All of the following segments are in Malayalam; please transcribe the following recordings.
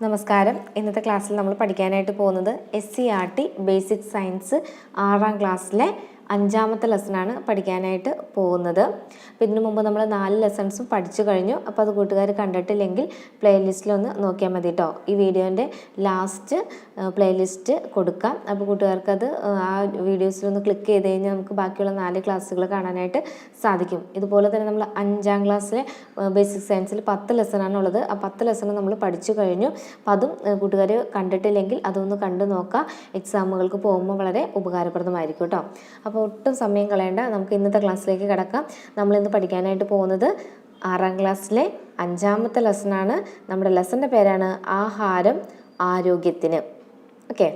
നമസ്കാരം. ഇന്നത്തെ ക്ലാസ്സിൽ നമ്മൾ പഠിക്കാനായിട്ട് പോകുന്നത് S C R T basic science ആറാം ക്ലാസ്സിലെ അഞ്ചാമത്തെ ലെസണാണ് പഠിക്കാനായിട്ട് പോകുന്നത്. അപ്പോൾ ഇതിനു മുമ്പ് നമ്മൾ നാല് ലെസൺസും പഠിച്ചു കഴിഞ്ഞു. അപ്പോൾ അത് കൂട്ടുകാർ കണ്ടിട്ടില്ലെങ്കിൽ പ്ലേലിസ്റ്റിലൊന്ന് നോക്കിയാൽ മതി കേട്ടോ ഈ വീഡിയോന്റെ ലാസ്റ്റ് പ്ലേലിസ്റ്റ് കൊടുക്കാം. അപ്പോൾ കൂട്ടുകാർക്കത് ആ വീഡിയോസിലൊന്ന് ക്ലിക്ക് ചെയ്ത് കഴിഞ്ഞാൽ നമുക്ക് ബാക്കിയുള്ള നാല് ക്ലാസ്സുകൾ കാണാനായിട്ട് സാധിക്കും. ഇതുപോലെ തന്നെ നമ്മൾ അഞ്ചാം ക്ലാസ്സിലെ ബേസിക് സയൻസിൽ പത്ത് ലെസണാണ് ഉള്ളത്. ആ പത്ത് ലെസൺ നമ്മൾ പഠിച്ചു കഴിഞ്ഞു. അപ്പോൾ അതും കൂട്ടുകാർ കണ്ടിട്ടില്ലെങ്കിൽ അതൊന്ന് കണ്ടു നോക്കാം. എക്സാമുകൾക്ക് പോകുമ്പോൾ വളരെ ഉപകാരപ്രദമായിരിക്കും കേട്ടോ അപ്പോൾ ഒട്ടും സമയം കളയേണ്ട. നമുക്ക് ഇന്നത്തെ ക്ലാസ്സിലേക്ക് കിടക്കാം. നമ്മളിന്ന് പഠിക്കാനായിട്ട് പോകുന്നത് ആറാം ക്ലാസ്സിലെ അഞ്ചാമത്തെ ലെസണാണ് നമ്മുടെ ലെസന്റെ പേരാണ് ആഹാരം ആരോഗ്യത്തിന്. ഓക്കെ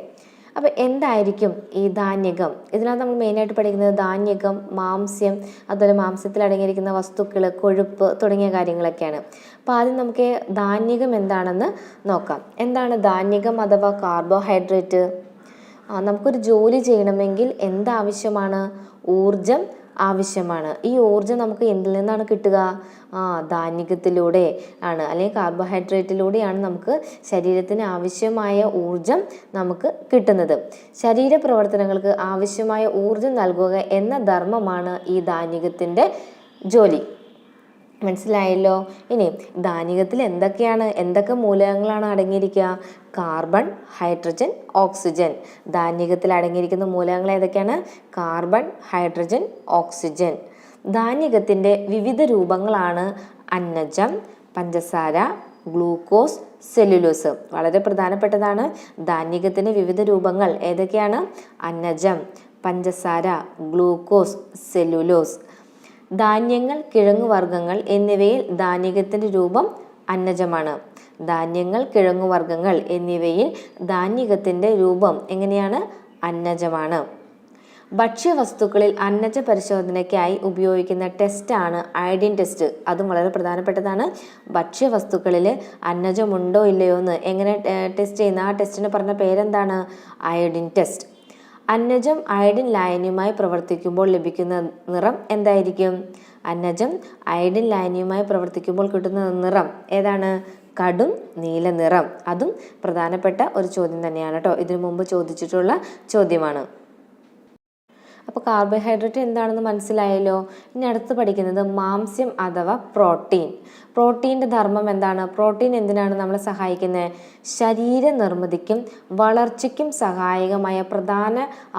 അപ്പോൾ എന്തായിരിക്കും ഈ ധാന്യകം? ഇതിനകത്ത് നമ്മൾ മെയിനായിട്ട് പഠിക്കുന്നത് ധാന്യകം മാംസ്യം അതുപോലെ മാംസ്യത്തിൽ അടങ്ങിയിരിക്കുന്ന വസ്തുക്കൾ കൊഴുപ്പ് തുടങ്ങിയ കാര്യങ്ങളൊക്കെയാണ്. അപ്പോൾ ആദ്യം നമുക്ക് ധാന്യകം എന്താണെന്ന് നോക്കാം. എന്താണ് ധാന്യകം അഥവാ കാർബോഹൈഡ്രേറ്റ് നമുക്കൊരു ജോലി ചെയ്യണമെങ്കിൽ എന്താവശ്യമാണ്? ഊർജം ആവശ്യമാണ്. ഈ ഊർജം നമുക്ക് എന്തിൽ നിന്നാണ് കിട്ടുക? ആ ധാന്യകത്തിലൂടെ ആണ്. അല്ലെങ്കിൽ കാർബോഹൈഡ്രേറ്റിലൂടെയാണ് നമുക്ക് ശരീരത്തിന് ആവശ്യമായ ഊർജം നമുക്ക് കിട്ടുന്നത്. ശരീര പ്രവർത്തനങ്ങൾക്ക് ആവശ്യമായ ഊർജം നൽകുക എന്ന ധർമ്മമാണ് ഈ ധാന്യത്തിന്റെ ജോലി. മനസ്സിലായല്ലോ? ഇനി ധാന്യകത്തിൽ എന്തൊക്കെയാണ്? എന്തൊക്കെ മൂലകങ്ങളാണ് അടങ്ങിയിരിക്കുക? Carbon hydrogen oxygen. ധാന്യകത്തിൽ അടങ്ങിയിരിക്കുന്ന മൂലകങ്ങൾ ഏതൊക്കെയാണ്? Carbon hydrogen oxygen. ധാന്യകത്തിന്റെ വിവിധ രൂപങ്ങളാണ് അന്നജം പഞ്ചസാര ഗ്ലൂക്കോസ് സെല്ലുലോസ്. വളരെ പ്രധാനപ്പെട്ടതാണ്. ധാന്യകത്തിന്റെ വിവിധ രൂപങ്ങൾ ഏതൊക്കെയാണ്? അന്നജം പഞ്ചസാര ഗ്ലൂക്കോസ് സെല്ലുലോസ്. ധാന്യങ്ങൾ കിഴങ്ങുവർഗങ്ങൾ എന്നിവയിൽ ധാന്യകത്തിന്റെ രൂപം അന്നജമാണ്. ധാന്യങ്ങൾ കിഴങ്ങുവർഗങ്ങൾ എന്നിവയിൽ ധാന്യകത്തിന്റെ രൂപം എങ്ങനെയാണ്? അന്നജമാണ്. ഭക്ഷ്യവസ്തുക്കളിൽ അന്നജ പരിശോധനയ്ക്കായി ഉപയോഗിക്കുന്ന ടെസ്റ്റാണ് അയഡിൻ ടെസ്റ്റ് അതും വളരെ പ്രധാനപ്പെട്ടതാണ്. ഭക്ഷ്യവസ്തുക്കളിൽ അന്നജമുണ്ടോ ഇല്ലയോ എന്ന് എങ്ങനെ ടെസ്റ്റ് ചെയ്യുന്ന? ആ ടെസ്റ്റിന് പറഞ്ഞ പേരെന്താണ്? അയഡിൻ ടെസ്റ്റ് അന്നജം അയഡിൻ ലായനിയുമായി പ്രവർത്തിക്കുമ്പോൾ ലഭിക്കുന്ന നിറം എന്തായിരിക്കും? അന്നജം അയഡിൻ ലായനിയുമായി പ്രവർത്തിക്കുമ്പോൾ കിട്ടുന്ന നിറം ഏതാണ്? കടും നീല നിറം. അതും പ്രധാനപ്പെട്ട ഒരു ചോദ്യം തന്നെയാണ് കേട്ടോ. ഇതിനു മുമ്പ് ചോദിച്ചിട്ടുള്ള ചോദ്യമാണ്. അപ്പോൾ കാർബോഹൈഡ്രേറ്റ് എന്താണെന്ന് മനസ്സിലായല്ലോ? ഇനി അടുത്ത് പഠിക്കുന്നത് മാംസ്യം അഥവാ പ്രോട്ടീൻ പ്രോട്ടീന്റെ ധർമ്മം എന്താണ്? പ്രോട്ടീൻ എന്തിനാണ് നമ്മളെ സഹായിക്കുന്നത്? ശരീര നിർമ്മിതിക്കും വളർച്ചയ്ക്കും സഹായകമായ പ്രധാന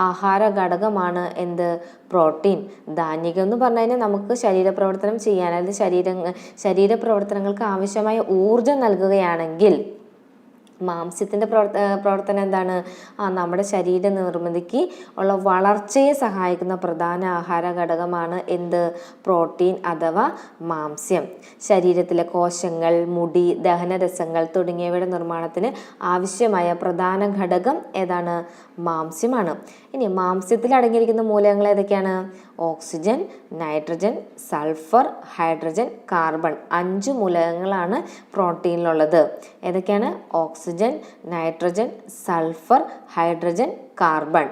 ആഹാര ഘടകമാണ് എന്ത്? പ്രോട്ടീൻ ധാന്യകം എന്ന് പറഞ്ഞു കഴിഞ്ഞാൽ നമുക്ക് ശരീരപ്രവർത്തനം ചെയ്യാൻ അതായത് ശരീര ശരീരപ്രവർത്തനങ്ങൾക്ക് ആവശ്യമായ ഊർജം നൽകുകയാണെങ്കിൽ മാംസ്യത്തിന്റെ പ്രവർത്ത പ്രവർത്തനം എന്താണ്? ആ നമ്മുടെ ശരീര നിർമ്മിതിക്ക് ഉള്ള വളർച്ചയെ സഹായിക്കുന്ന പ്രധാന ആഹാര ഘടകമാണ് എന്ത്? പ്രോട്ടീൻ അഥവാ മാംസ്യം. ശരീരത്തിലെ കോശങ്ങൾ മുടി ദഹനരസങ്ങൾ തുടങ്ങിയവയുടെ നിർമ്മാണത്തിന് ആവശ്യമായ പ്രധാന ഘടകം ഏതാണ്? മാംസ്യമാണ്. ഇനി മാംസ്യത്തിൽ അടങ്ങിയിരിക്കുന്ന മൂലകങ്ങൾ ഏതൊക്കെയാണ്? Oxygen nitrogen sulphur hydrogen carbon അഞ്ച് മൂലകങ്ങളാണ് പ്രോട്ടീനിലുള്ളത്. ഏതൊക്കെയാണ്? Oxygen nitrogen sulphur hydrogen carbon.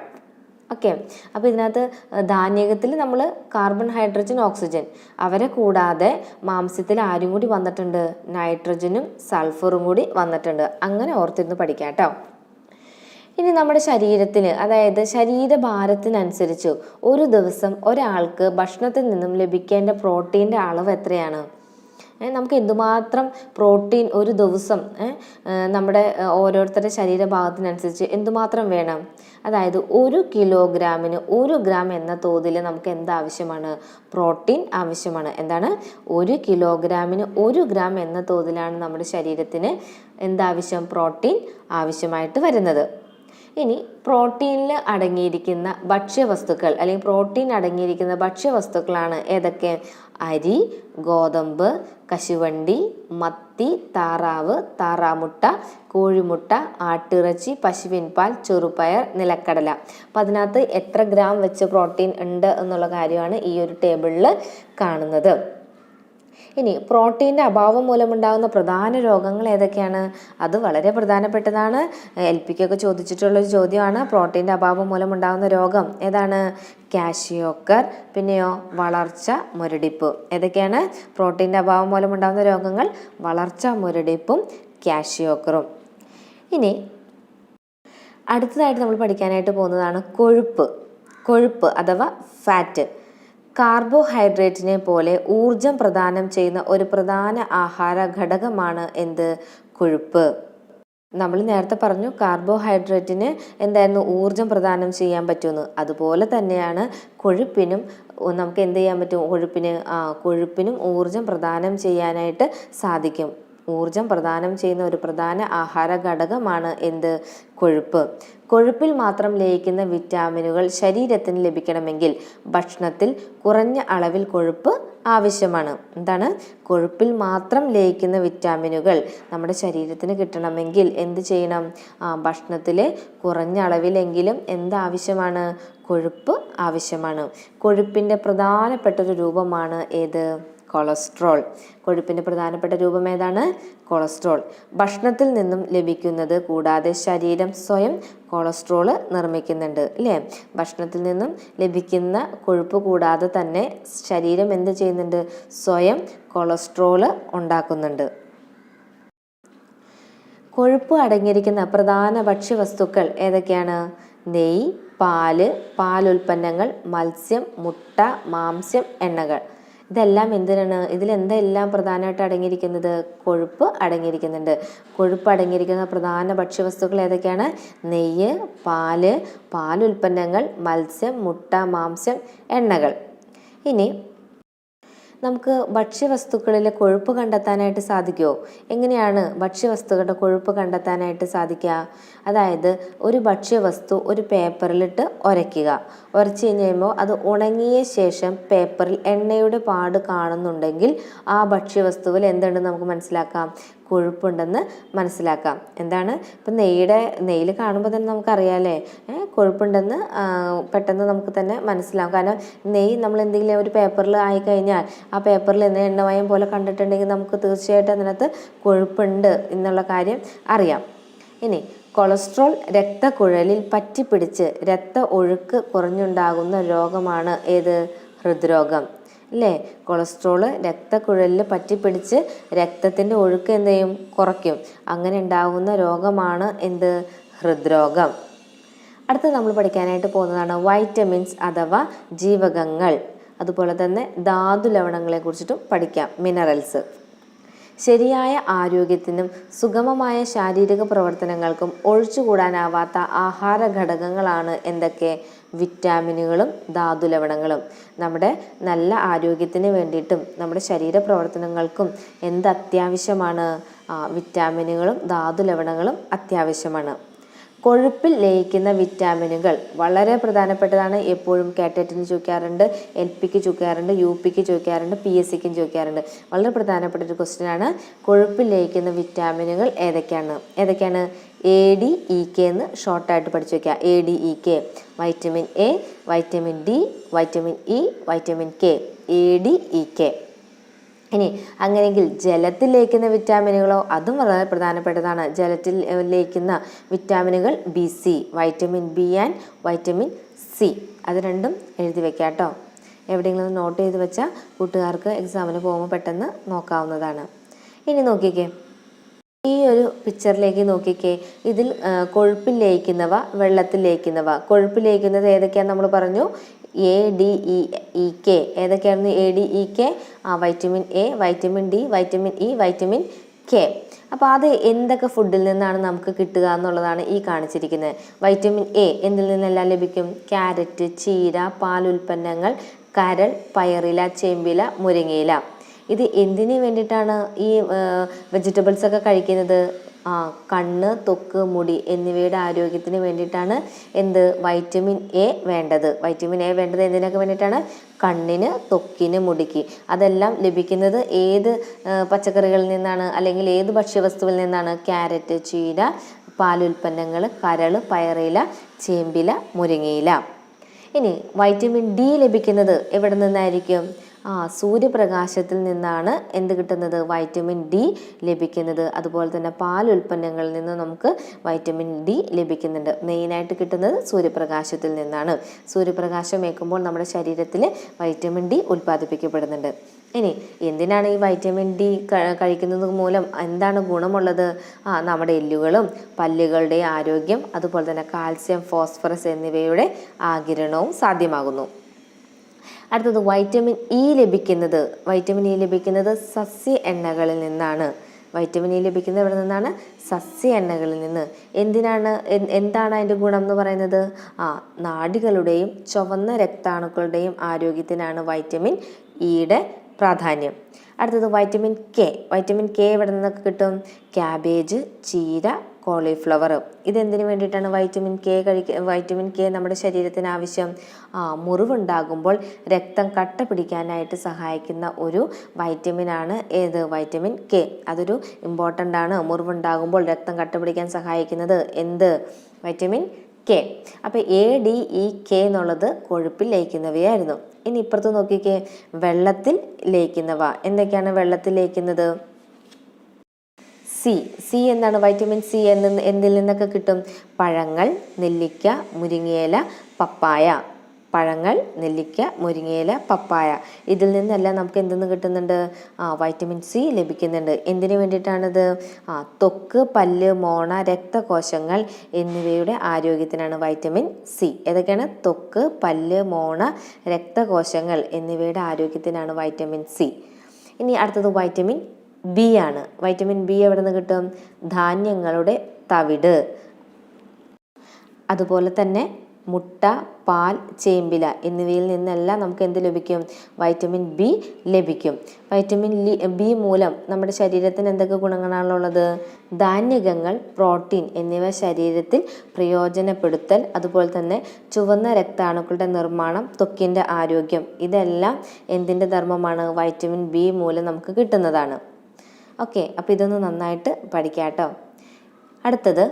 Okay. അപ്പോൾ ഇതിനകത്ത് ധാന്യകത്തിൽ നമ്മൾ കാർബൺ ഹൈഡ്രജൻ ഓക്സിജൻ. അവരെ കൂടാതെ മാംസ്യത്തിൽ ആരും കൂടി വന്നിട്ടുണ്ട്. നൈട്രജനും സൾഫറും കൂടി വന്നിട്ടുണ്ട്. അങ്ങനെ ഓർത്തിരുന്ന് പഠിക്കാം കേട്ടോ. ഇനി നമ്മുടെ ശരീരത്തിന് അതായത് ശരീരഭാരത്തിനനുസരിച്ച് ഒരു ദിവസം ഒരാൾക്ക് ഭക്ഷണത്തിൽ നിന്നും ലഭിക്കേണ്ട പ്രോട്ടീന്റെ അളവ് എത്രയാണ്? നമുക്ക് എന്തുമാത്രം പ്രോട്ടീൻ ഒരു ദിവസം നമ്മുടെ ഓരോരുത്തരുടെ ശരീരഭാഗത്തിനനുസരിച്ച് എന്തുമാത്രം വേണം? അതായത് ഒരു കിലോഗ്രാമിന് ഒരു ഗ്രാം എന്ന തോതിൽ നമുക്ക് എന്താവശ്യമാണ് പ്രോട്ടീൻ ആവശ്യമാണ്. എന്താണ്? ഒരു കിലോഗ്രാമിന് ഒരു ഗ്രാം എന്ന തോതിലാണ് നമ്മുടെ ശരീരത്തിന് എന്താവശ്യം പ്രോട്ടീൻ ആവശ്യമായിട്ട് വരുന്നത്. ഇനി പ്രോട്ടീനിൽ അടങ്ങിയിരിക്കുന്ന ഭക്ഷ്യവസ്തുക്കൾ അല്ലെങ്കിൽ പ്രോട്ടീൻ അടങ്ങിയിരിക്കുന്ന ഭക്ഷ്യവസ്തുക്കളാണ് ഏതൊക്കെ? അരി ഗോതമ്പ് കശുവണ്ടി മത്തി താറാവ് താറാമുട്ട കോഴിമുട്ട ആട്ടിറച്ചി പശുവിൻ പാൽ ചെറുപയർ നിലക്കടല. അപ്പം അതിനകത്ത് എത്ര ഗ്രാം വെച്ച് പ്രോട്ടീൻ ഉണ്ട് എന്നുള്ള കാര്യമാണ് ഈ ഒരു ടേബിളിൽ കാണുന്നത്. ഇനി പ്രോട്ടീന്റെ അഭാവം മൂലമുണ്ടാകുന്ന പ്രധാന രോഗങ്ങൾ ഏതൊക്കെയാണ്? അത് വളരെ പ്രധാനപ്പെട്ടതാണ്. എൽ പിക്കൊക്കെ ചോദിച്ചിട്ടുള്ളൊരു ചോദ്യമാണ്. പ്രോട്ടീന്റെ അഭാവം മൂലമുണ്ടാകുന്ന രോഗം ഏതാണ്? കാഷിയോക്കർ പിന്നെയോ വളർച്ച മുരടിപ്പ്. ഏതൊക്കെയാണ്? പ്രോട്ടീന്റെ അഭാവം മൂലമുണ്ടാകുന്ന രോഗങ്ങൾ വളർച്ച മുരടിപ്പും കാഷിയോക്കറും. ഇനി അടുത്തതായിട്ട് നമ്മൾ പഠിക്കാനായിട്ട് പോകുന്നതാണ് കൊഴുപ്പ്. കൊഴുപ്പ് അഥവാ ഫാറ്റ്. കാർബോഹൈഡ്രേറ്റിനെ പോലെ ഊർജം പ്രദാനം ചെയ്യുന്ന ഒരു പ്രധാന ആഹാര ഘടകമാണ് എന്ത്? കൊഴുപ്പ്. നമ്മൾ നേരത്തെ പറഞ്ഞു കാർബോഹൈഡ്രേറ്റിന് എന്തായിരുന്നു ഊർജം പ്രദാനം ചെയ്യാൻ പറ്റുമെന്ന്. അതുപോലെ തന്നെയാണ് കൊഴുപ്പിനും നമുക്ക് എന്ത് ചെയ്യാൻ പറ്റും? കൊഴുപ്പിന് കൊഴുപ്പിനും ഊർജം പ്രദാനം ചെയ്യാനായിട്ട് സാധിക്കും. ഊർജം പ്രദാനം ചെയ്യുന്ന ഒരു പ്രധാന ആഹാര ഘടകമാണ് എന്ത്? കൊഴുപ്പ്. കൊഴുപ്പിൽ മാത്രം ലയിക്കുന്ന വിറ്റാമിനുകൾ ശരീരത്തിന് ലഭിക്കണമെങ്കിൽ ഭക്ഷണത്തിൽ കുറഞ്ഞ അളവിൽ കൊഴുപ്പ് ആവശ്യമാണ്. എന്താണ്? കൊഴുപ്പിൽ മാത്രം ലയിക്കുന്ന വിറ്റാമിനുകൾ നമ്മുടെ ശരീരത്തിന് കിട്ടണമെങ്കിൽ എന്ത് ചെയ്യണം? ഭക്ഷണത്തിൽ കുറഞ്ഞ അളവിലെങ്കിലും എന്താവശ്യമാണ് കൊഴുപ്പ് ആവശ്യമാണ്. കൊഴുപ്പിന്റെ പ്രധാനപ്പെട്ട ഒരു രൂപമാണ് ഏത്? കൊളസ്ട്രോൾ. കൊഴുപ്പിന്റെ പ്രധാനപ്പെട്ട രൂപം ഏതാണ്? കൊളസ്ട്രോൾ. ഭക്ഷണത്തിൽ നിന്നും ലഭിക്കുന്നത് കൂടാതെ ശരീരം സ്വയം കൊളസ്ട്രോൾ നിർമ്മിക്കുന്നുണ്ട് അല്ലേ? ഭക്ഷണത്തിൽ നിന്നും ലഭിക്കുന്ന കൊഴുപ്പ് കൂടാതെ തന്നെ ശരീരം എന്ത് ചെയ്യുന്നുണ്ട്? സ്വയം കൊളസ്ട്രോൾ ഉണ്ടാക്കുന്നുണ്ട്. കൊഴുപ്പ് അടങ്ങിയിരിക്കുന്ന പ്രധാന ഭക്ഷ്യവസ്തുക്കൾ ഏതൊക്കെയാണ്? നെയ്യ് പാൽ പാലുൽപ്പന്നങ്ങൾ മത്സ്യം മുട്ട മാംസ്യം എണ്ണകൾ. ഇതെല്ലാം എന്തിനാണ്? ഇതിലെന്തെല്ലാം പ്രധാനമായിട്ട് അടങ്ങിയിരിക്കുന്നത്? കൊഴുപ്പ് അടങ്ങിയിരിക്കുന്നുണ്ട്. കൊഴുപ്പ് അടങ്ങിയിരിക്കുന്ന പ്രധാന ഭക്ഷ്യവസ്തുക്കൾ ഏതൊക്കെയാണ്? നെയ്യ് പാൽ പാലുൽപ്പന്നങ്ങൾ മത്സ്യം മുട്ട മാംസ്യം എണ്ണകൾ. ഇനി നമുക്ക് ഭക്ഷ്യവസ്തുക്കളിലെ കൊഴുപ്പ് കണ്ടെത്താനായിട്ട് സാധിക്കുമോ എങ്ങനെയാണ് ഭക്ഷ്യവസ്തുക്കളുടെ കൊഴുപ്പ് കണ്ടെത്താനായിട്ട് സാധിക്കുക? അതായത് ഒരു ഭക്ഷ്യവസ്തു ഒരു പേപ്പറിലിട്ട് ഉരയ്ക്കുക ഉരച്ച് കഴിഞ്ഞ് കഴിയുമ്പോൾ അത് ഉണങ്ങിയ ശേഷം പേപ്പറിൽ എണ്ണയുടെ പാട് കാണുന്നുണ്ടെങ്കിൽ ആ ഭക്ഷ്യവസ്തുവിൽ എന്തുണ്ടെന്ന് നമുക്ക് മനസ്സിലാക്കാം? കൊഴുപ്പുണ്ടെന്ന് മനസ്സിലാക്കാം. എന്താണ്? ഇപ്പം നെയ്യുടെ നെയ്യിൽ കാണുമ്പോൾ തന്നെ നമുക്കറിയാമല്ലേ കൊഴുപ്പുണ്ടെന്ന് പെട്ടെന്ന് നമുക്ക് തന്നെ മനസ്സിലാവും. കാരണം നെയ്യ് നമ്മൾ എന്തെങ്കിലും ഒരു പേപ്പറിൽ ആയിക്കഴിഞ്ഞാൽ ആ പേപ്പറിൽ എന്ത് എണ്ണമയം പോലെ കണ്ടിട്ടുണ്ടെങ്കിൽ നമുക്ക് തീർച്ചയായിട്ടും അതിനകത്ത് കൊഴുപ്പുണ്ട് എന്നുള്ള കാര്യം അറിയാം. ഇനി കൊളസ്ട്രോൾ രക്തക്കുഴലിൽ പറ്റിപ്പിടിച്ച് രക്ത ഒഴുക്ക് കുറഞ്ഞുണ്ടാകുന്ന രോഗമാണ് ഏത്? ഹൃദ്രോഗം. അല്ലേ കൊളസ്ട്രോൾ രക്തക്കുഴലിൽ പറ്റിപ്പിടിച്ച് രക്തത്തിന്റെ ഒഴുക്ക് എന്ത് ചെയ്യും? കുറയ്ക്കും. അങ്ങനെ ഉണ്ടാകുന്ന രോഗമാണ് എന്ത്? ഹൃദ്രോഗം. അടുത്ത് നമ്മൾ പഠിക്കാനായിട്ട് പോകുന്നതാണ് വൈറ്റമിൻസ് അഥവാ ജീവകങ്ങൾ. അതുപോലെ തന്നെ ധാതു ലവണങ്ങളെ കുറിച്ചിട്ടും പഠിക്കാം. മിനറൽസ്. ശരിയായ ആരോഗ്യത്തിനും സുഗമമായ ശാരീരിക പ്രവർത്തനങ്ങൾക്കും ഒഴിച്ചുകൂടാനാവാത്ത ആഹാര ഘടകങ്ങളാണ് എന്തൊക്കെ? വിറ്റാമിനുകളും ധാതുലവണങ്ങളും. നമ്മുടെ നല്ല ആരോഗ്യത്തിന് വേണ്ടിയിട്ടും നമ്മുടെ ശരീര പ്രവർത്തനങ്ങൾക്കും എന്ത് അത്യാവശ്യമാണ്? വിറ്റാമിനുകളും ധാതുലവണങ്ങളും അത്യാവശ്യമാണ്. കൊഴുപ്പിൽ ലയിക്കുന്ന വിറ്റാമിനുകൾ. വളരെ പ്രധാനപ്പെട്ടതാണ് എപ്പോഴും കാറ്ററ്റിന് ചോദിക്കാറുണ്ട് എൽ പിക്ക് ചോദിക്കാറുണ്ട് യു പിക്ക് ചോദിക്കാറുണ്ട് പി എസ് സിക്കും ചോദിക്കാറുണ്ട്. വളരെ പ്രധാനപ്പെട്ട ഒരു ക്വസ്റ്റ്യൻ ആണ്. കൊഴുപ്പിൽ ലയിക്കുന്ന വിറ്റാമിനുകൾ ഏതൊക്കെയാണ്? ഏതൊക്കെയാണ്? എ ഡി ഇ കെ എന്ന് ഷോർട്ടായിട്ട് പഠിച്ചു വയ്ക്കുക A D E K. Vitamin A vitamin D vitamin E vitamin K A D E K. ഇനി അങ്ങനെയെങ്കിൽ ജലത്തിൽ ലയിക്കുന്ന വിറ്റാമിനുകളോ? അതും വളരെ പ്രധാനപ്പെട്ടതാണ്. ജലത്തിൽ ലയിക്കുന്ന വിറ്റാമിനുകൾ B C vitamin B and vitamin C അത് രണ്ടും എഴുതി വെക്കാം കേട്ടോ എവിടെയെങ്കിലും നോട്ട് ചെയ്ത് വെച്ചാൽ കൂട്ടുകാർക്ക് എക്സാമിന് പോകുമ്പോൾ പെട്ടെന്ന് നോക്കാവുന്നതാണ്. ഇനി നോക്കിക്കേ. ഈ ഒരു പിക്ചറിലേക്ക് നോക്കിക്കേ. ഇതിൽ കൊഴുപ്പിൽ ലയിക്കുന്നവ വെള്ളത്തിൽ ലയിക്കുന്നവ. കൊഴുപ്പിൽ ലയിക്കുന്നത് ഏതൊക്കെയാണെന്ന് നമ്മൾ പറഞ്ഞു? A D E E K ഏതൊക്കെയായിരുന്നു A D E K ആ vitamin A vitamin D vitamin E vitamin K അപ്പോൾ അത് എന്തൊക്കെ ഫുഡിൽ നിന്നാണ് നമുക്ക് കിട്ടുക എന്നുള്ളതാണ് ഈ കാണിച്ചിരിക്കുന്നത്. വൈറ്റമിൻ എ എന്തിൽ നിന്നെല്ലാം ലഭിക്കും? ക്യാരറ്റ് ചീര പാൽ ഉൽപ്പന്നങ്ങൾ കരൾ പയറില ചേമ്പില മുരിങ്ങയില. ഇത് എന്തിനു വേണ്ടിയിട്ടാണ് ഈ വെജിറ്റബിൾസ് ഒക്കെ കഴിക്കുന്നത്? കണ്ണ് തൊക്ക് മുടി എന്നിവയുടെ ആരോഗ്യത്തിന് വേണ്ടിയിട്ടാണ് എന്ത് വൈറ്റമിൻ എ വേണ്ടത്. വൈറ്റമിൻ എ വേണ്ടത് എന്തിനൊക്കെ വേണ്ടിയിട്ടാണ്? കണ്ണിന് ത്വക്കിന് മുടിക്ക്. അതെല്ലാം ലഭിക്കുന്നത് ഏത് പച്ചക്കറികളിൽ നിന്നാണ്? അല്ലെങ്കിൽ ഏത് ഭക്ഷ്യവസ്തുവിൽ നിന്നാണ്? ക്യാരറ്റ് ചീര പാലുൽപ്പന്നങ്ങൾ കരൾ പയറില ചേമ്പില മുരിങ്ങയില. ഇനി വൈറ്റമിൻ ഡി ലഭിക്കുന്നത് എവിടെ നിന്നായിരിക്കും? സൂര്യപ്രകാശത്തിൽ നിന്നാണ് എന്ത് കിട്ടുന്നത്? വൈറ്റമിൻ ഡി ലഭിക്കുന്നത്. അതുപോലെ തന്നെ പാൽ ഉൽപ്പന്നങ്ങളിൽ നിന്ന് നമുക്ക് വൈറ്റമിൻ ഡി ലഭിക്കുന്നുണ്ട്. മെയിനായിട്ട് കിട്ടുന്നത് സൂര്യപ്രകാശത്തിൽ നിന്നാണ്. സൂര്യപ്രകാശം ഏൽക്കുമ്പോൾ നമ്മുടെ ശരീരത്തിൽ വൈറ്റമിൻ ഡി ഉൽപ്പാദിപ്പിക്കപ്പെടുന്നുണ്ട്. ഇനി എന്തിനാണ് ഈ വൈറ്റമിൻ ഡി കഴിക്കുന്നത് മൂലം എന്താണ് ഗുണമുള്ളത്? ആ നമ്മുടെ എല്ലുകളും പല്ലുകളുടെ ആരോഗ്യം അതുപോലെ തന്നെ കാൽസ്യം ഫോസ്ഫറസ് എന്നിവയുടെ ആകിരണവും സാധ്യമാകുന്നു. അടുത്തത് വൈറ്റമിൻ ഇ ലഭിക്കുന്നത്. വൈറ്റമിൻ ഇ ലഭിക്കുന്നത് സസ്യ എണ്ണകളിൽ നിന്നാണ്. വൈറ്റമിൻ ഇ ലഭിക്കുന്നത് എവിടെ നിന്നാണ്? സസ്യ എണ്ണകളിൽ നിന്ന്. എന്തിനാണ്? എന്താണ് അതിന്റെ ഗുണം എന്ന് പറയുന്നത്? ആ നാടികളുടെയും ചുവന്ന രക്താണുക്കളുടെയും ആരോഗ്യത്തിനാണ് വൈറ്റമിൻ ഇയുടെ പ്രാധാന്യം. അടുത്തത് വൈറ്റമിൻ കെ. വൈറ്റമിൻ കെ എവിടെ നിന്നൊക്കെ കിട്ടും? ക്യാബേജ് ചീര കോളിഫ്ലവർ. ഇതെന്തിനു വേണ്ടിയിട്ടാണ് വൈറ്റമിൻ കെ കഴിക്ക വൈറ്റമിൻ കെ നമ്മുടെ ശരീരത്തിന് ആവശ്യം? മുറിവുണ്ടാകുമ്പോൾ രക്തം കട്ട പിടിക്കാനായിട്ട് സഹായിക്കുന്ന ഒരു വൈറ്റമിനാണ് ഏത്? Vitamin K. അതൊരു ഇമ്പോർട്ടന്റ് ആണ്. മുറിവുണ്ടാകുമ്പോൾ രക്തം കട്ട പിടിക്കാൻ സഹായിക്കുന്നത് എന്ത്? Vitamin K. അപ്പോൾ എ ഡി ഇ കെ എന്നുള്ളത് കൊഴുപ്പിൽ ലയിക്കുന്നവയായിരുന്നു. ഇനി ഇപ്പുറത്ത് നോക്കിക്കേ. വെള്ളത്തിൽ ലയിക്കുന്നവ. എന്തൊക്കെയാണ് വെള്ളത്തിൽ ലയിക്കുന്നത്? സി. സി എന്താണ്? വൈറ്റമിൻ സി എന്ന് എന്തിൽ നിന്നൊക്കെ കിട്ടും പഴങ്ങൾ നെല്ലിക്ക മുരിങ്ങയില പപ്പായ. പഴങ്ങൾ നെല്ലിക്ക മുരിങ്ങയില പപ്പായ. ഇതിൽ നിന്നെല്ലാം നമുക്ക് എന്തെന്ന് കിട്ടുന്നുണ്ട്? ആ വൈറ്റമിൻ സി ലഭിക്കുന്നുണ്ട്. എന്തിനു വേണ്ടിയിട്ടാണിത്? ആ തൊക്ക് പല്ല് മോണ രക്തകോശങ്ങൾ എന്നിവയുടെ ആരോഗ്യത്തിനാണ് വൈറ്റമിൻ സി ഏതൊക്കെയാണ്? തൊക്ക് പല്ല് മോണ രക്തകോശങ്ങൾ എന്നിവയുടെ ആരോഗ്യത്തിനാണ് വൈറ്റമിൻ സി ഇനി അടുത്തത് വൈറ്റമിൻ ബി ആണ്. വൈറ്റമിൻ ബി എവിടെ നിന്ന് കിട്ടും? ധാന്യങ്ങളുടെ തവിട്. അതുപോലെ തന്നെ മുട്ട പാൽ ചേമ്പില എന്നിവയിൽ നിന്നെല്ലാം നമുക്ക് എന്ത് ലഭിക്കും? വൈറ്റമിൻ ബി ലഭിക്കും. വൈറ്റമിൻ ബി മൂലം നമ്മുടെ ശരീരത്തിന് എന്തൊക്കെ ഗുണങ്ങളാണുള്ളത് ധാന്യകങ്ങൾ പ്രോട്ടീൻ എന്നിവ ശരീരത്തിൽ പ്രയോജനപ്പെടുത്തൽ അതുപോലെ തന്നെ ചുവന്ന രക്താണുക്കളുടെ നിർമ്മാണം ത്വക്കിന്റെ ആരോഗ്യം ഇതെല്ലാം എന്തിന്റെ ധർമ്മമാണ്? വൈറ്റമിൻ ബി മൂലം നമുക്ക് കിട്ടുന്നതാണ്. ഓക്കെ അപ്പോൾ ഇതൊന്ന് നന്നായിട്ട് പഠിക്കാം കേട്ടോ. അടുത്തത്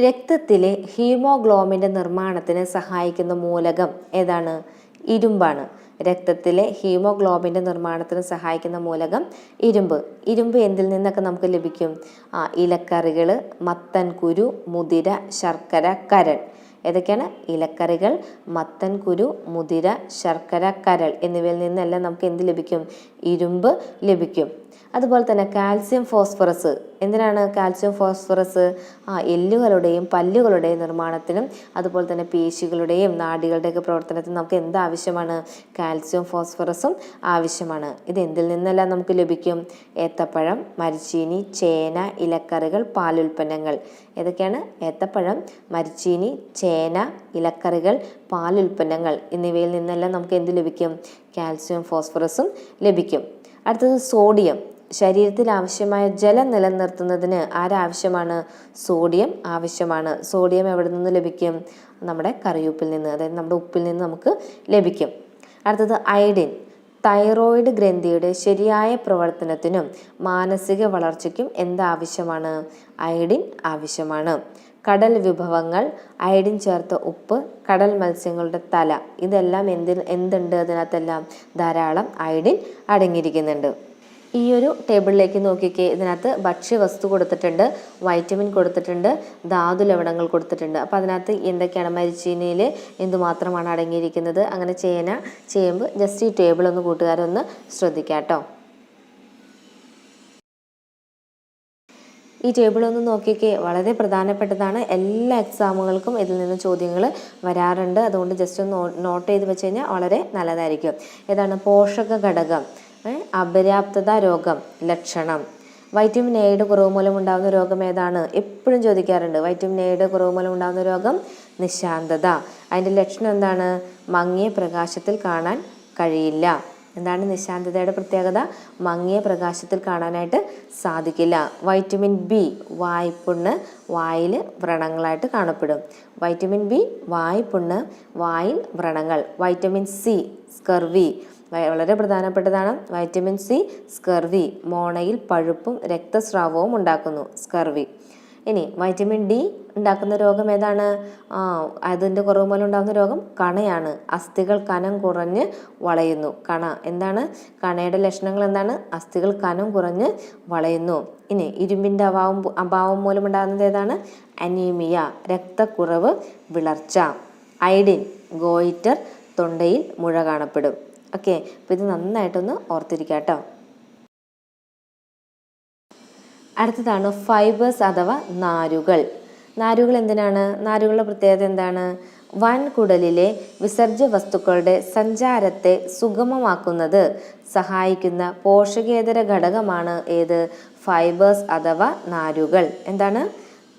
രക്തത്തിലെ ഹീമോഗ്ലോമിന്റെ നിർമ്മാണത്തിന് സഹായിക്കുന്ന മൂലകം ഏതാണ്? ഇരുമ്പാണ്. രക്തത്തിലെ ഹീമോഗ്ലോബിന്റെ നിർമ്മാണത്തിന് സഹായിക്കുന്ന മൂലകം ഇരുമ്പ്. ഇരുമ്പ് എന്തിൽ നിന്നൊക്കെ നമുക്ക് ലഭിക്കും? ആ ഇലക്കറികൾ മത്തൻ കുരു മുതിര ശർക്കര കരൾ. ഏതൊക്കെയാണ്? ഇലക്കറികൾ മത്തൻ കുരു മുതിര ശർക്കര കരൾ എന്നിവയിൽ നിന്നെല്ലാം നമുക്ക് എന്ത് ലഭിക്കും? ഇരുമ്പ് ലഭിക്കും. അതുപോലെ തന്നെ കാൽസ്യം ഫോസ്ഫറസ്. എന്തിനാണ് കാൽസ്യം ഫോസ്ഫറസ്? ആ എല്ലുകളുടെയും പല്ലുകളുടെയും നിർമ്മാണത്തിനും അതുപോലെ തന്നെ പേശികളുടെയും നാടികളുടെയൊക്കെ പ്രവർത്തനത്തിനും നമുക്ക് എന്താവശ്യമാണ്? കാൽസ്യം ഫോസ്ഫറസും ആവശ്യമാണ്. ഇത് എന്തിൽ നിന്നെല്ലാം നമുക്ക് ലഭിക്കും? ഏത്തപ്പഴം മരിച്ചീനി ചേന ഇലക്കറികൾ പാലുൽപ്പന്നങ്ങൾ. ഏതൊക്കെയാണ്? ഏത്തപ്പഴം മരിച്ചീനി ചേന ഇലക്കറികൾ പാലുൽപ്പന്നങ്ങൾ എന്നിവയിൽ നിന്നെല്ലാം നമുക്ക് എന്ത് ലഭിക്കും? കാൽസ്യം ഫോസ്ഫറസും ലഭിക്കും. അടുത്തത് സോഡിയം. ശരീരത്തിൽ ആവശ്യമായ ജലം നിലനിർത്തുന്നതിന് ആരാവശ്യമാണ്? സോഡിയം ആവശ്യമാണ്. സോഡിയം എവിടെ നിന്ന് ലഭിക്കും? നമ്മുടെ കറിയുപ്പിൽ നിന്ന് അതായത് നമ്മുടെ ഉപ്പിൽ നിന്ന് നമുക്ക് ലഭിക്കും. അടുത്തത് അയഡിൻ. തൈറോയിഡ് ഗ്രന്ഥിയുടെ ശരിയായ പ്രവർത്തനത്തിനും മാനസിക വളർച്ചയ്ക്കും എന്താവശ്യമാണ്? അയഡിൻ ആവശ്യമാണ്. കടൽ വിഭവങ്ങൾ അയഡിൻ ചേർത്ത ഉപ്പ് കടൽ മത്സ്യങ്ങളുടെ തല. ഇതെല്ലാം എന്തിൽ എന്തുണ്ട് അതിനകത്തെല്ലാം? ധാരാളം അയഡിൻ അടങ്ങിയിരിക്കുന്നുണ്ട്. ഈ ഒരു ടേബിളിലേക്ക് നോക്കിക്കേ. ഇതിനകത്ത് ഭക്ഷ്യവസ്തു കൊടുത്തിട്ടുണ്ട് വൈറ്റമിൻ കൊടുത്തിട്ടുണ്ട് ധാതു ലവണങ്ങൾ കൊടുത്തിട്ടുണ്ട്. അപ്പോൾ അതിനകത്ത് എന്തൊക്കെയാണ് മരിച്ചീനയിൽ എന്തുമാത്രമാണ് അടങ്ങിയിരിക്കുന്നത്? അങ്ങനെ ചേന ചേമ്പ് ജസ്റ്റ് ഈ ടേബിൾ ഒന്ന് കൂട്ടുകാരൊന്ന് ശ്രദ്ധിക്കാം കേട്ടോ. ഈ ടേബിൾ ഒന്ന് നോക്കിക്കേ. വളരെ പ്രധാനപ്പെട്ടതാണ്. എല്ലാ എക്സാമുകൾക്കും ഇതിൽ നിന്ന് ചോദ്യങ്ങൾ വരാറുണ്ട്. അതുകൊണ്ട് ജസ്റ്റ് ഒന്ന് നോട്ട് ചെയ്ത് വെച്ച് കഴിഞ്ഞാൽ വളരെ നല്ലതായിരിക്കും. ഏതാണ്? പോഷക ഘടകം അപര്യാപ്തത രോഗം ലക്ഷണം. വൈറ്റമിൻ എയുടെ കുറവ് മൂലം ഉണ്ടാകുന്ന രോഗം ഏതാണ്? എപ്പോഴും ചോദിക്കാറുണ്ട്. വൈറ്റമിൻ എയുടെ കുറവ് മൂലം ഉണ്ടാകുന്ന രോഗം നിശാന്തത. അതിന്റെ ലക്ഷണം എന്താണ്? മങ്ങിയ പ്രകാശത്തിൽ കാണാൻ കഴിയില്ല. എന്താണ് നിശാന്തതയുടെ പ്രത്യേകത? മങ്ങിയ പ്രകാശത്തിൽ കാണാനായിട്ട് സാധിക്കില്ല. വൈറ്റമിൻ ബി വായ്പുണ്ണ് വായിൽ വ്രണങ്ങളായിട്ട് കാണപ്പെടും. വൈറ്റമിൻ ബി വായ്പുണ്ണ് വായിൽ വ്രണങ്ങൾ. Vitamin C scurvy. വളരെ പ്രധാനപ്പെട്ടതാണ്. വൈറ്റമിൻ സി സ്കർവി മോണയിൽ പഴുപ്പും രക്തസ്രാവവും ഉണ്ടാക്കുന്നു. സ്കർവി ഇനി വൈറ്റമിൻ ഡി ഉണ്ടാക്കുന്ന രോഗം ഏതാണ്? അതിന്റെ കുറവ് മൂലം ഉണ്ടാകുന്ന രോഗം കണയാണ്. അസ്ഥികൾ കനം കുറഞ്ഞ് വളയുന്നു. കണ എന്താണ്? കണയുടെ ലക്ഷണങ്ങൾ എന്താണ്? അസ്ഥികൾ കനം കുറഞ്ഞ് വളയുന്നു. ഇനി ഇരുമ്പിന്റെ അഭാവം അഭാവം മൂലം ഉണ്ടാകുന്നത് ഏതാണ്? അനീമിയ രക്തക്കുറവ് വിളർച്ച. ഐഡിൻ ഗോയിറ്റർ തൊണ്ടയിൽ മുഴ കാണപ്പെടും. ഓക്കെ അപ്പോൾ ഇത് നന്നായിട്ടൊന്ന് ഓർത്തിരിക്കുക കേട്ടോ. അടുത്തതാണ് ഫൈബേഴ്സ് അഥവാ നാരുകൾ. നാരുകൾ എന്തിനാണ്? നാരുകളുടെ പ്രത്യേകത എന്താണ്? വൻകുടലിലെ വിസർജ്യ വസ്തുക്കളുടെ സഞ്ചാരത്തെ സുഗമമാക്കുന്നത് സഹായിക്കുന്ന പോഷകേതര ഘടകമാണ് ഏത്? ഫൈബേഴ്സ് അഥവാ നാരുകൾ. എന്താണ്?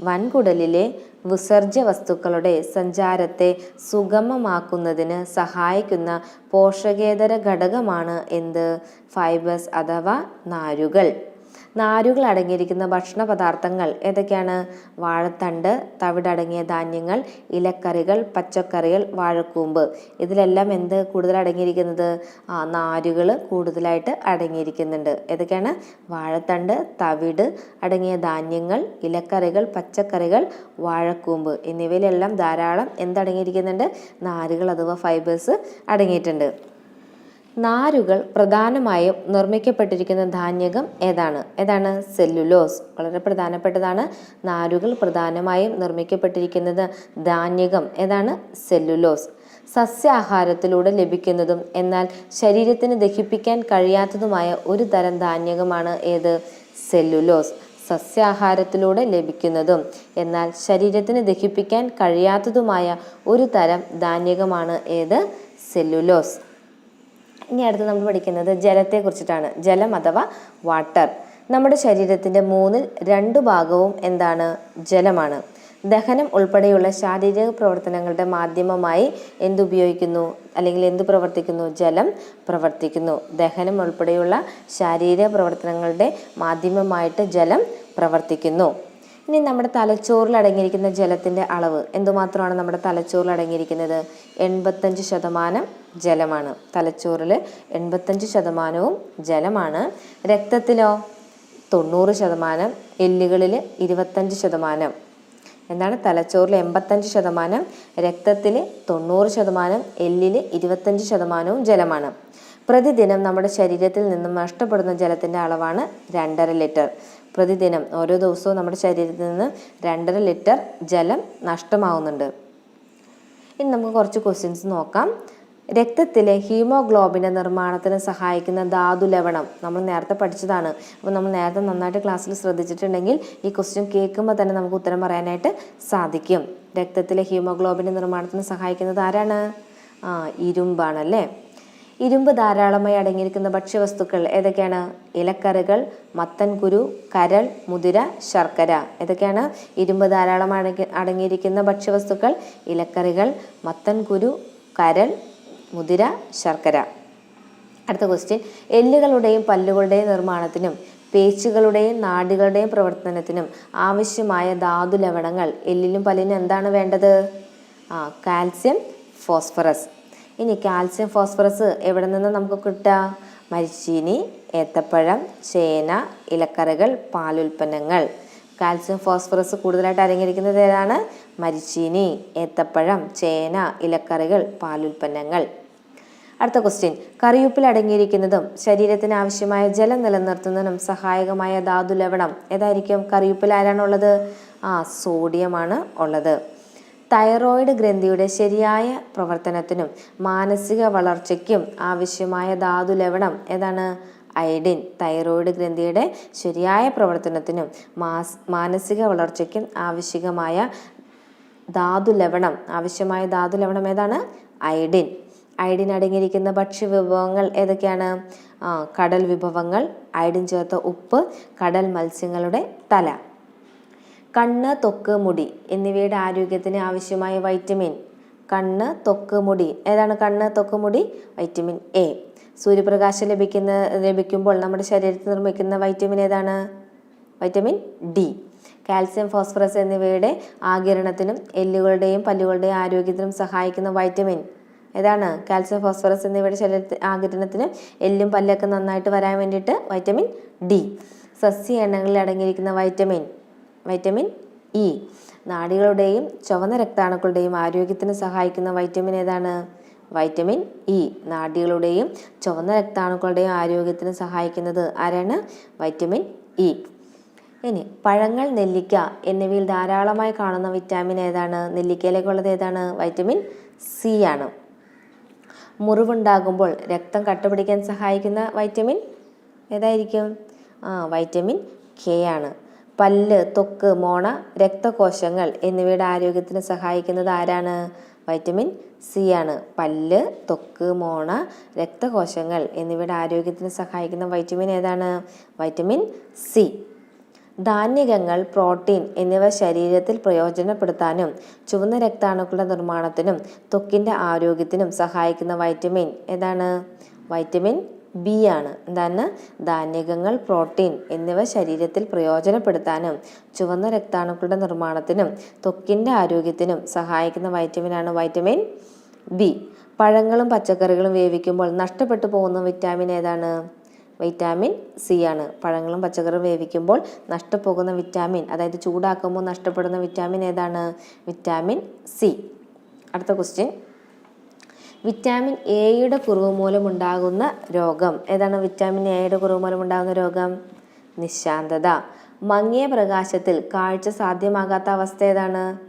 വൻകുടലിലെ വിസർജ്യ വസ്തുക്കളുടെ സഞ്ചാരത്തെ സുഗമമാക്കുന്നതിന് സഹായിക്കുന്ന പോഷകേതര ഘടകമാണ് എന്ത്? ഫൈബേഴ്സ് അഥവാ നാരുകൾ. നാരുകൾ അടങ്ങിയിരിക്കുന്ന ഭക്ഷണ പദാർത്ഥങ്ങൾ ഏതൊക്കെയാണ്? വാഴത്തണ്ട് തവിടടങ്ങിയ ധാന്യങ്ങൾ ഇലക്കറികൾ പച്ചക്കറികൾ വാഴക്കൂമ്പ്. ഇതിലെല്ലാം എന്ത് കൂടുതൽ അടങ്ങിയിരിക്കുന്നത്? നാരുകൾ കൂടുതലായിട്ട് അടങ്ങിയിരിക്കുന്നുണ്ട്. ഏതൊക്കെയാണ്? വാഴത്തണ്ട് തവിട് അടങ്ങിയ ധാന്യങ്ങൾ ഇലക്കറികൾ പച്ചക്കറികൾ വാഴക്കൂമ്പ് എന്നിവയിലെല്ലാം ധാരാളം എന്തടങ്ങിയിരിക്കുന്നുണ്ട്? നാരുകൾ അഥവാ ഫൈബേഴ്സ് അടങ്ങിയിട്ടുണ്ട്. നാരുകൾ പ്രധാനമായും നിർമ്മിക്കപ്പെട്ടിരിക്കുന്ന ധാന്യകം ഏതാണ്? ഏതാണ്? സെല്ലുലോസ്. വളരെ പ്രധാനപ്പെട്ടതാണ്. നാരുകൾ പ്രധാനമായും നിർമ്മിക്കപ്പെട്ടിരിക്കുന്നത് ധാന്യകം ഏതാണ്? സെല്ലുലോസ്. സസ്യാഹാരത്തിലൂടെ ലഭിക്കുന്നതും എന്നാൽ ശരീരത്തിന് ദഹിപ്പിക്കാൻ കഴിയാത്തതുമായ ഒരു തരം ധാന്യകമാണ് ഏത്? സെല്ലുലോസ്. സസ്യാഹാരത്തിലൂടെ ലഭിക്കുന്നതും എന്നാൽ ശരീരത്തിന് ദഹിപ്പിക്കാൻ കഴിയാത്തതുമായ ഒരു തരം ധാന്യകമാണ് ഏത്? സെല്ലുലോസ്. ഇനി അടുത്ത് നമ്മൾ പഠിക്കുന്നത് ജലത്തെ കുറിച്ചിട്ടാണ്. ജലം അഥവാ വാട്ടർ നമ്മുടെ ശരീരത്തിന്റെ മൂന്നിൽ രണ്ടു ഭാഗവും എന്താണ്? ജലമാണ്. ദഹനം ഉൾപ്പെടെയുള്ള ശാരീരിക പ്രവർത്തനങ്ങളുടെ മാധ്യമമായി എന്തുപയോഗിക്കുന്നു? അല്ലെങ്കിൽ എന്ത് പ്രവർത്തിക്കുന്നു? ജലം പ്രവർത്തിക്കുന്നു. ദഹനം ഉൾപ്പെടെയുള്ള ശാരീരിക പ്രവർത്തനങ്ങളുടെ മാധ്യമമായിട്ട് ജലം പ്രവർത്തിക്കുന്നു. ഇനി നമ്മുടെ തലച്ചോറിൽ അടങ്ങിയിരിക്കുന്ന ജലത്തിന്റെ അളവ് എന്തുമാത്രമാണ് നമ്മുടെ തലച്ചോറിൽ അടങ്ങിയിരിക്കുന്നത്? എൺപത്തഞ്ച് ശതമാനം ജലമാണ്. തലച്ചോറിൽ എൺപത്തഞ്ച് ശതമാനവും ജലമാണ്. രക്തത്തിലോ? തൊണ്ണൂറ് ശതമാനം. എല്ലുകളിൽ ഇരുപത്തഞ്ച് ശതമാനം. എന്താണ്? തലച്ചോറിൽ എൺപത്തഞ്ച് ശതമാനം. രക്തത്തിൽ തൊണ്ണൂറ് ശതമാനം. എല്ലിൽ ഇരുപത്തഞ്ച് ശതമാനവും ജലമാണ്. പ്രതിദിനം നമ്മുടെ ശരീരത്തിൽ നിന്നും നഷ്ടപ്പെടുന്ന ജലത്തിന്റെ അളവാണ് രണ്ടര ലിറ്റർ. പ്രതിദിനം ഓരോ ദിവസവും നമ്മുടെ ശരീരത്തിൽ നിന്ന് രണ്ടര ലിറ്റർ ജലം നഷ്ടമാവുന്നുണ്ട്. ഇനി നമുക്ക് കുറച്ച് ക്വസ്റ്റ്യൻസ് നോക്കാം. രക്തത്തിലെ ഹീമോഗ്ലോബിന്റെ നിർമ്മാണത്തിന് സഹായിക്കുന്ന ധാതു ലവണം നമ്മൾ നേരത്തെ പഠിച്ചതാണ്. അപ്പോൾ നമ്മൾ നേരത്തെ നന്നായിട്ട് ക്ലാസ്സിൽ ശ്രദ്ധിച്ചിട്ടുണ്ടെങ്കിൽ ഈ ക്വസ്റ്റ്യൻ കേൾക്കുമ്പോൾ തന്നെ നമുക്ക് ഉത്തരം പറയാനായിട്ട് സാധിക്കും. രക്തത്തിലെ ഹീമോഗ്ലോബിന്റെ നിർമ്മാണത്തിന് സഹായിക്കുന്നത് ആരാണ്? ഇരുമ്പാണല്ലേ ഇരുമ്പ് ധാരാളമായി അടങ്ങിയിരിക്കുന്ന ഭക്ഷ്യവസ്തുക്കൾ ഏതൊക്കെയാണ്? ഇലക്കറികൾ മത്തൻ കുരു കരൾ മുതിര ശർക്കര. ഏതൊക്കെയാണ്? ഇരുമ്പ് ധാരാളം അടങ്ങി അടങ്ങിയിരിക്കുന്ന ഭക്ഷ്യവസ്തുക്കൾ ഇലക്കറികൾ മത്തൻ കുരു കരൾ മുതിര ശർക്കര. അടുത്ത ക്വസ്റ്റ്യൻ എല്ലുകളുടെയും പല്ലുകളുടെയും നിർമ്മാണത്തിനും പേച്ചുകളുടെയും നാടുകളുടെയും പ്രവർത്തനത്തിനും ആവശ്യമായ ധാതു ലവണങ്ങൾ എല്ലിലും പല്ലിനും എന്താണ് വേണ്ടത്? ആ കാൽസ്യം ഫോസ്ഫറസ്. ഇനി കാൽസ്യം ഫോസ്ഫറസ് എവിടെ നിന്ന് നമുക്ക് കിട്ടുക? മരിച്ചീനി ഏത്തപ്പഴം ചേന ഇലക്കറികൾ പാലുൽപ്പന്നങ്ങൾ. കാൽസ്യം ഫോസ്ഫറസ് കൂടുതലായിട്ട് അരങ്ങിയിരിക്കുന്നത് ഏതാണ്? മരിച്ചീനി ഏത്തപ്പഴം ചേന ഇലക്കറികൾ പാലുൽപ്പന്നങ്ങൾ. അടുത്ത ക്വസ്റ്റ്യൻ കറിയുപ്പിൽ അടങ്ങിയിരിക്കുന്നതും ശരീരത്തിന് ആവശ്യമായ ജലം നിലനിർത്തുന്നതിനും സഹായകമായ ധാതു ലവണം ഏതായിരിക്കും? കറിയുപ്പിൽ ആരാണുള്ളത് ആ സോഡിയമാണ് ഉള്ളത്. തൈറോയിഡ് ഗ്രന്ഥിയുടെ ശരിയായ പ്രവർത്തനത്തിനും മാനസിക വളർച്ചയ്ക്കും ആവശ്യമായ ധാതു ലവണം ഏതാണ്? അയഡിൻ. തൈറോയിഡ് ഗ്രന്ഥിയുടെ ശരിയായ പ്രവർത്തനത്തിനും മാസ് മാനസിക വളർച്ചയ്ക്കും ആവശ്യമായ ധാതു ലവണം ആവശ്യമായ ധാതു ലവണം ഏതാണ്? അയഡിൻ. അയഡിൻ അടങ്ങിയിരിക്കുന്ന ഭക്ഷ്യവിഭവങ്ങൾ ഏതൊക്കെയാണ്? കടൽ വിഭവങ്ങൾ അയഡിൻ ചേർത്ത ഉപ്പ് കടൽ മത്സ്യങ്ങളുടെ തല. കണ്ണ് ത്വക്ക് മുടി എന്നിവയുടെ ആരോഗ്യത്തിന് ആവശ്യമായ വൈറ്റമിൻ. കണ്ണ് ത്വക്ക് മുടി. ഏതാണ് കണ്ണ് ത്വക്ക് മുടി? Vitamin A. സൂര്യപ്രകാശം ലഭിക്കുന്ന ലഭിക്കുമ്പോൾ നമ്മുടെ ശരീരത്തിൽ നിർമ്മിക്കുന്ന വൈറ്റമിൻ ഏതാണ്? Vitamin D. കാൽസ്യം ഫോസ്ഫറസ് എന്നിവയുടെ ആകിരണത്തിനും എല്ലുകളുടെയും പല്ലുകളുടെയും ആരോഗ്യത്തിനും സഹായിക്കുന്ന വൈറ്റമിൻ. ഏതാണ്? കാൽസ്യം ഫോസ്ഫറസ് എന്നിവയുടെ ശരീരത്തിൽ ആകിരണത്തിന് എല്ലും പല്ലൊക്കെ നന്നായിട്ട് വരാൻ വേണ്ടിയിട്ട് വൈറ്റമിൻ ഡി. സസ്യ എണ്ണകളിൽ അടങ്ങിയിരിക്കുന്ന വൈറ്റമിൻ വൈറ്റമിൻ ഇ. നാടികളുടെയും ചുവന്ന രക്താണുക്കളുടെയും ആരോഗ്യത്തിന് സഹായിക്കുന്ന വൈറ്റമിൻ ഏതാണ്? Vitamin E. നാഡികളുടെയും ചുവന്ന രക്താണുക്കളുടെയും ആരോഗ്യത്തിന് സഹായിക്കുന്നത് ആരാണ്? Vitamin E. ഇനി പഴങ്ങൾ നെല്ലിക്ക എന്നിവയിൽ ധാരാളമായി കാണുന്ന വിറ്റാമിൻ ഏതാണ്? നെല്ലിക്കയിലേക്കുള്ളത് ഏതാണ്? വൈറ്റമിൻ സി ആണ്. മുറിവുണ്ടാകുമ്പോൾ രക്തം കട്ടുപിടിക്കാൻ സഹായിക്കുന്ന വൈറ്റമിൻ ഏതായിരിക്കും? ആ വൈറ്റമിൻ കെ ആണ്. പല്ല് തൊക്ക് മോണ രക്തകോശങ്ങൾ എന്നിവയുടെ ആരോഗ്യത്തിന് സഹായിക്കുന്നത് ആരാണ്? വൈറ്റമിൻ സി ആണ്. പല്ല് തൊക്ക് മോണ രക്തകോശങ്ങൾ എന്നിവയുടെ ആരോഗ്യത്തിന് സഹായിക്കുന്ന വൈറ്റമിൻ ഏതാണ്? Vitamin C. ധാന്യകങ്ങൾ പ്രോട്ടീൻ എന്നിവ ശരീരത്തിൽ പ്രയോജനപ്പെടുത്താനും ചുവന്ന രക്താണുക്കളുടെ നിർമ്മാണത്തിനും ത്വക്കിന്റെ ആരോഗ്യത്തിനും സഹായിക്കുന്ന വൈറ്റമിൻ ഏതാണ്? വൈറ്റമിൻ ബി ആണ്. എന്താണ്? ധാന്യകങ്ങൾ പ്രോട്ടീൻ എന്നിവ ശരീരത്തിൽ പ്രയോജനപ്പെടുത്താനും ചുവന്ന രക്താണുക്കളുടെ നിർമ്മാണത്തിനും ത്വക്കിന്റെ ആരോഗ്യത്തിനും സഹായിക്കുന്ന വൈറ്റമിനാണ് വൈറ്റമിൻ ബി പഴങ്ങളും പച്ചക്കറികളും വേവിക്കുമ്പോൾ നഷ്ടപ്പെട്ടു പോകുന്ന വിറ്റാമിൻ ഏതാണ്? വിറ്റാമിൻ സി ആണ്. പഴങ്ങളും പച്ചക്കറികളും വേവിക്കുമ്പോൾ നഷ്ടപ്പോകുന്ന വിറ്റാമിൻ അതായത് ചൂടാക്കുമ്പോൾ നഷ്ടപ്പെടുന്ന വിറ്റാമിൻ ഏതാണ്? വിറ്റാമിൻ സി അടുത്ത ക്വസ്റ്റ്യൻ വിറ്റാമിൻ എയുടെ കുറവ് മൂലം ഉണ്ടാകുന്ന രോഗം. ഏതാണ് വിറ്റാമിൻ എയുടെ കുറവ് മൂലം ഉണ്ടാകുന്ന രോഗം? നിശാന്തത. മങ്ങിയ പ്രകാശത്തിൽ കാഴ്ച സാധ്യമാകാത്ത അവസ്ഥ ഏതാണ്?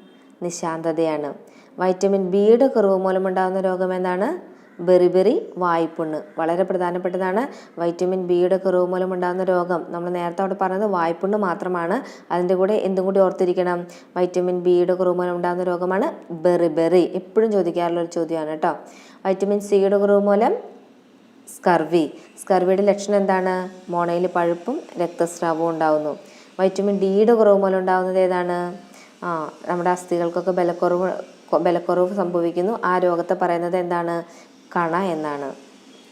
നിശാന്തതയാണ്. വൈറ്റമിൻ ബിയുടെ കുറവ് മൂലം ഉണ്ടാകുന്ന രോഗം എന്താണ് ബെറിബെറി വായ്പുണ്ണ്. വളരെ പ്രധാനപ്പെട്ടതാണ്. വൈറ്റമിൻ ബിയുടെ കുറവ് മൂലം ഉണ്ടാകുന്ന രോഗം. നമ്മൾ നേരത്തെ അവിടെ പറഞ്ഞത് വായ്പുണ്ണ് മാത്രമാണ്. അതിന്റെ കൂടെ എന്തും കൂടി ഓർത്തിരിക്കണം. വൈറ്റമിൻ ബിയുടെ കുറവ് മൂലം ഉണ്ടാകുന്ന രോഗമാണ് ബെറിബെറി എപ്പോഴും ചോദിക്കാറുള്ള ഒരു ചോദ്യമാണ് കേട്ടോ. വൈറ്റമിൻ സിയുടെ കുറവ് മൂലം സ്കർവി. സ്കർവിയുടെ ലക്ഷണം എന്താണ്? മോണയിൽ പഴുപ്പും രക്തസ്രാവവും ഉണ്ടാകുന്നു വൈറ്റമിൻ ഡിയുടെ കുറവ് മൂലം ഉണ്ടാകുന്നത് ഏതാണ്? ആ നമ്മുടെ അസ്ഥികൾക്കൊക്കെ ബലക്കുറവ് ബലക്കുറവ് സംഭവിക്കുന്നു. ആ രോഗത്തെ പറയുന്നത് എന്താണ്? കണ എന്നാണ്.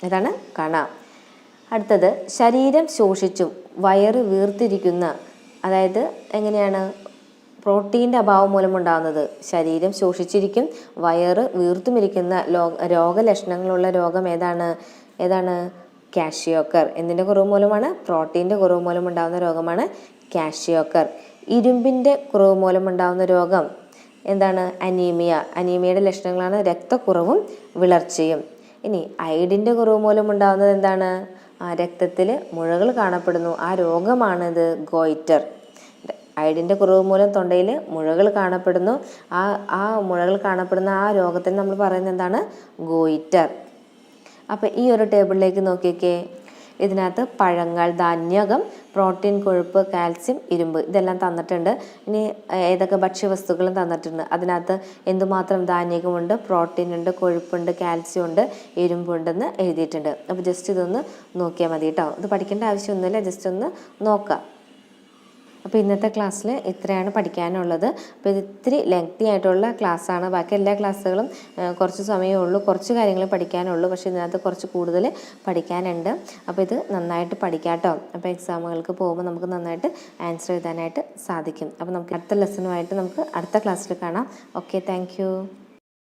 ഏതാണ്? കണ. അടുത്തത് ശരീരം ശോഷിച്ചും വയറ് വീർത്തിരിക്കുന്ന അതായത് എങ്ങനെയാണ്? പ്രോട്ടീന്റെ അഭാവം മൂലമുണ്ടാകുന്നത് ശരീരം ശോഷിച്ചിരിക്കും വയറ് വീർത്തുമിരിക്കുന്ന രോഗലക്ഷണങ്ങളുള്ള രോഗം ഏതാണ്? ഏതാണ്? കാഷ്യോക്കർ. എന്തിന്റെ കുറവ് മൂലമാണ്? പ്രോട്ടീന്റെ കുറവ് മൂലം ഉണ്ടാകുന്ന രോഗമാണ് കാഷ്യോക്കർ. ഇരുമ്പിന്റെ കുറവ് മൂലമുണ്ടാകുന്ന രോഗം എന്താണ്? അനീമിയ. അനീമിയയുടെ ലക്ഷണങ്ങളാണ് രക്തക്കുറവും വിളർച്ചയും. ഇനി അയഡിന്റെ കുറവ് മൂലം ഉണ്ടാകുന്നത് എന്താണ്? ആ രക്തത്തിൽ മുഴകൾ കാണപ്പെടുന്നു. ആ രോഗമാണിത് ഗോയിറ്റർ. അയഡിന്റെ കുറവ് മൂലം തൊണ്ടയിൽ മുഴകൾ കാണപ്പെടുന്നു. ആ ആ മുഴകൾ കാണപ്പെടുന്ന ആ രോഗത്തിന് നമ്മൾ പറയുന്നത് എന്താണ്? ഗോയിറ്റർ. അപ്പോൾ ഈ ഒരു ടേബിളിലേക്ക് നോക്കിയൊക്കെ ഇതിനകത്ത് പഴങ്ങൾ ധാന്യകം പ്രോട്ടീൻ കൊഴുപ്പ് കാൽസ്യം ഇരുമ്പ് ഇതെല്ലാം തന്നിട്ടുണ്ട്. ഇനി ഏതൊക്കെ ഭക്ഷ്യവസ്തുക്കളും തന്നിട്ടുണ്ട്. അതിനകത്ത് എന്തുമാത്രം ധാന്യകമുണ്ട് പ്രോട്ടീൻ ഉണ്ട് കൊഴുപ്പുണ്ട് കാൽസ്യം ഉണ്ട് ഇരുമ്പുണ്ടെന്ന് എഴുതിയിട്ടുണ്ട്. അപ്പോൾ ജസ്റ്റ് ഇതൊന്ന് നോക്കിയാൽ മതി കേട്ടോ. ഇത് പഠിക്കേണ്ട ആവശ്യമൊന്നുമില്ല. ജസ്റ്റ് ഒന്ന് നോക്കാം. അപ്പോൾ ഇന്നത്തെ ക്ലാസ്സിൽ ഇത്രയാണ് പഠിക്കാനുള്ളത്. അപ്പോൾ ഇത് ഇത്തിരി ലെങ്തി ആയിട്ടുള്ള ക്ലാസ്സാണ്. ബാക്കി എല്ലാ ക്ലാസ്സുകളും കുറച്ച് സമയമേ ഉള്ളൂ. കുറച്ച് കാര്യങ്ങൾ പഠിക്കാനുള്ളൂ. പക്ഷേ ഇതിനകത്ത് കുറച്ച് കൂടുതൽ പഠിക്കാനുണ്ട്. അപ്പോൾ ഇത് നന്നായിട്ട് പഠിക്കാം കേട്ടോ അപ്പോൾ എക്സാമുകൾക്ക് പോകുമ്പോൾ നമുക്ക് നന്നായിട്ട് ആൻസർ എഴുതാനായിട്ട് സാധിക്കും. അപ്പോൾ നമുക്ക് അടുത്ത ലെസണുമായിട്ട് നമുക്ക് അടുത്ത ക്ലാസ്സിൽ കാണാം. Okay thank